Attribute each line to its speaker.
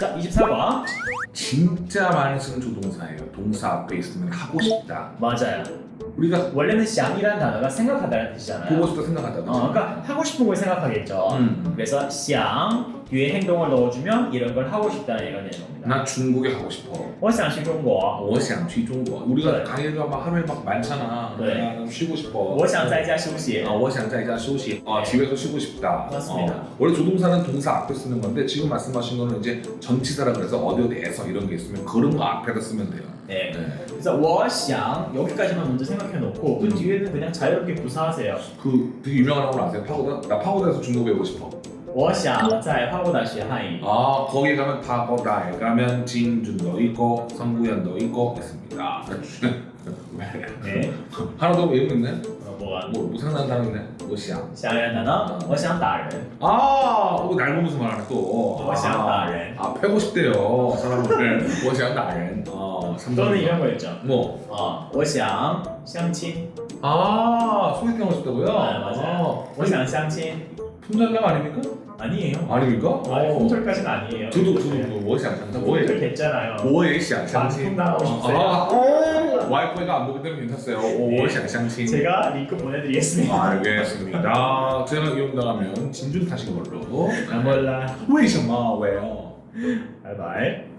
Speaker 1: 자, 24번.
Speaker 2: 진짜 많이 쓰는 조동사예요. 동사 앞에 있으면 하고 싶다.
Speaker 1: 맞아요.
Speaker 2: 우리가
Speaker 1: 원래는 샹이라는 단어가 생각하다는 뜻이잖아요.
Speaker 2: 보고 싶다 생각하다. 그치?
Speaker 1: 어, 그러니까 하고 싶은 걸 생각하겠죠.
Speaker 2: 음.
Speaker 1: 그래서 샹 뒤에 행동을 넣어주면 이런 걸 하고 싶다는 이런 내용입니다.
Speaker 2: 나 중국에 가고 싶어.
Speaker 1: 我想去中国.
Speaker 2: 我想去中国. 우리가
Speaker 1: 네.
Speaker 2: 강의가 막 하루에 막 많잖아.
Speaker 1: 네.
Speaker 2: 나 쉬고 싶어.
Speaker 1: 我想在家休息.
Speaker 2: 아, 我想在家休息. 아, 집에서 쉬고 싶다.
Speaker 1: 맞습니다.
Speaker 2: 어, 원래 조동사는 동사 앞에 쓰는 건데 지금 말씀하신 거는 이제 전치사라 그래서 어디 어디에서 이런 게 있으면 그런 거 앞에다 쓰면 돼요.
Speaker 1: 네.
Speaker 2: 네.
Speaker 1: 그래서 我想 여기까지만 먼저 생각해 놓고 그
Speaker 2: 음.
Speaker 1: 뒤에는 그냥 자유롭게 구사하세요.
Speaker 2: 그 되게 유명한 거 아세요? 파고다? 나 파고다에서 중국 배우고 싶어.
Speaker 1: 我想在法国大学汉语.
Speaker 2: 아 거기 가면 파고다에 가면 진준도 있고 성구현도 있고 있습니다.
Speaker 1: 네.
Speaker 2: 하나 더 외우고 있네?
Speaker 1: 어, 뭐가?
Speaker 2: 뭐, 뭐 생각나는 단어 있네? 我想
Speaker 1: 샹이라는 단어. 我想打人.
Speaker 2: 아, 어, 날 보면서 말하네 또.
Speaker 1: 我想打人.
Speaker 2: 아, 패고 싶대요 사람을. 我想打人. 어,
Speaker 1: 또는 이런 거였죠.
Speaker 2: 뭐?
Speaker 1: 어, 我想相亲.
Speaker 2: 아, 소개팅 하고 싶다고요?
Speaker 1: 네, 맞아요.
Speaker 2: 아,
Speaker 1: 我想相亲.
Speaker 2: 품절남 아닙니까?
Speaker 1: 아니에요.
Speaker 2: 아닙니까?
Speaker 1: 아니,
Speaker 2: 어.
Speaker 1: 홈철까지는 아니에요.
Speaker 2: 저도 저도 저도 我想相亲. 我也
Speaker 1: 홈철 됐잖아요.
Speaker 2: 我也想相亲.
Speaker 1: 방송 나가고 싶어요.
Speaker 2: 아, 오, 와이프가 안 보기 때문에 괜찮았어요. 오, 我想相亲.
Speaker 1: 제가 링크 보내드리겠습니다.
Speaker 2: 알겠습니다. 제가 이용당하면 진준 타신 걸로.
Speaker 1: 안 몰라.
Speaker 2: 为什么？왜요?
Speaker 1: 바이바이.